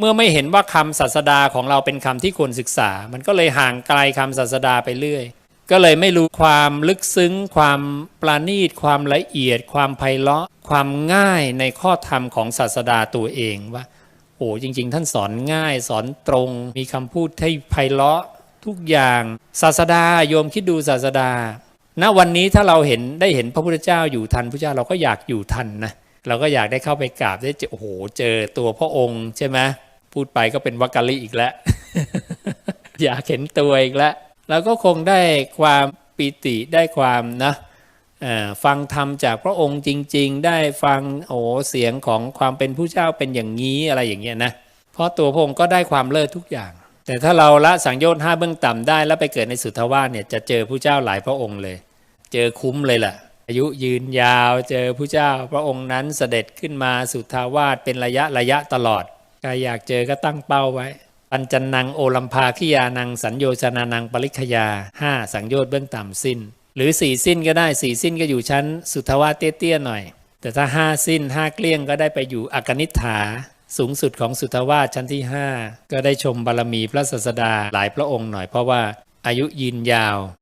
เมื่อไม่เห็นว่าคำศาสดาของเราเป็นคำที่ควรศึกษา มันก็เลยห่างไกลคำศาสดาไปเรื่อย ก็เลยไม่รู้ความลึกซึ้ง ความปราณีต ความละเอียด ความไพเราะ ความง่ายในข้อธรรมของศาสดาตัวเองว่า โอ้จริง ๆ ท่านสอนง่าย สอนตรง มีคำพูดที่ไพเราะทุกอย่างศาสดาโยมคิดดูศาสดา ณวันนี้ถ้าเราเห็นได้เห็นพระพุทธเจ้าอยู่ทันพระเจ้าเราก็อยากอยู่ทันนะเราก็อยากได้เข้าไปกราบได้เจอโอ้โหเจอตัวพระองค์ใช่ไหม พูดไปก็เป็นวักกะลิอีกแล้ว อยากเห็นตัวอีกแล้วเราก็คงได้ความปิติได้ความนะฟังธรรมจากพระองค์จริง ๆ ได้ฟังโอ้เสียงของความเป็นผู้เจ้าเป็นอย่างนี้อะไรอย่างเงี้ยนะเพราะตัวพระองค์ก็ได้ความเลิศทุกอย่าง แต่ถ้าเราละสังโยชน์ห้าเบื้องต่ำได้แล้วไปเกิดในสุทธวาสเนี่ยจะเจอผู้เจ้าหลายพระองค์เลย เจอคุ้มเลยล่ะ อายุยืนยาวเจอผู้เจ้าพระองค์นั้นเสด็จขึ้นมาสุทธาวาสเป็นระยะระยะตลอด ใครอยากเจอก็ตั้งเป้าไว้ ปัญจนังโอลัมพาขิยานังสัญโยชนานังปริคยาห้าสังโยชน์เบื้องต่ำสิ้น หรือสี่สิ้นก็ได้สี่สิ้นก็อยู่ชั้นสุทวาเตี้ยๆหน่อย แต่ถ้าห้าสิ้นห้าเกลี้ยงก็ได้ไปอยู่อกนิฐาสูงสุดของสุทวาชั้นที่ 5 ก็ได้ชมบารมีพระศาสดาหลายพระองค์หน่อยเพราะว่าอายุยืนยาว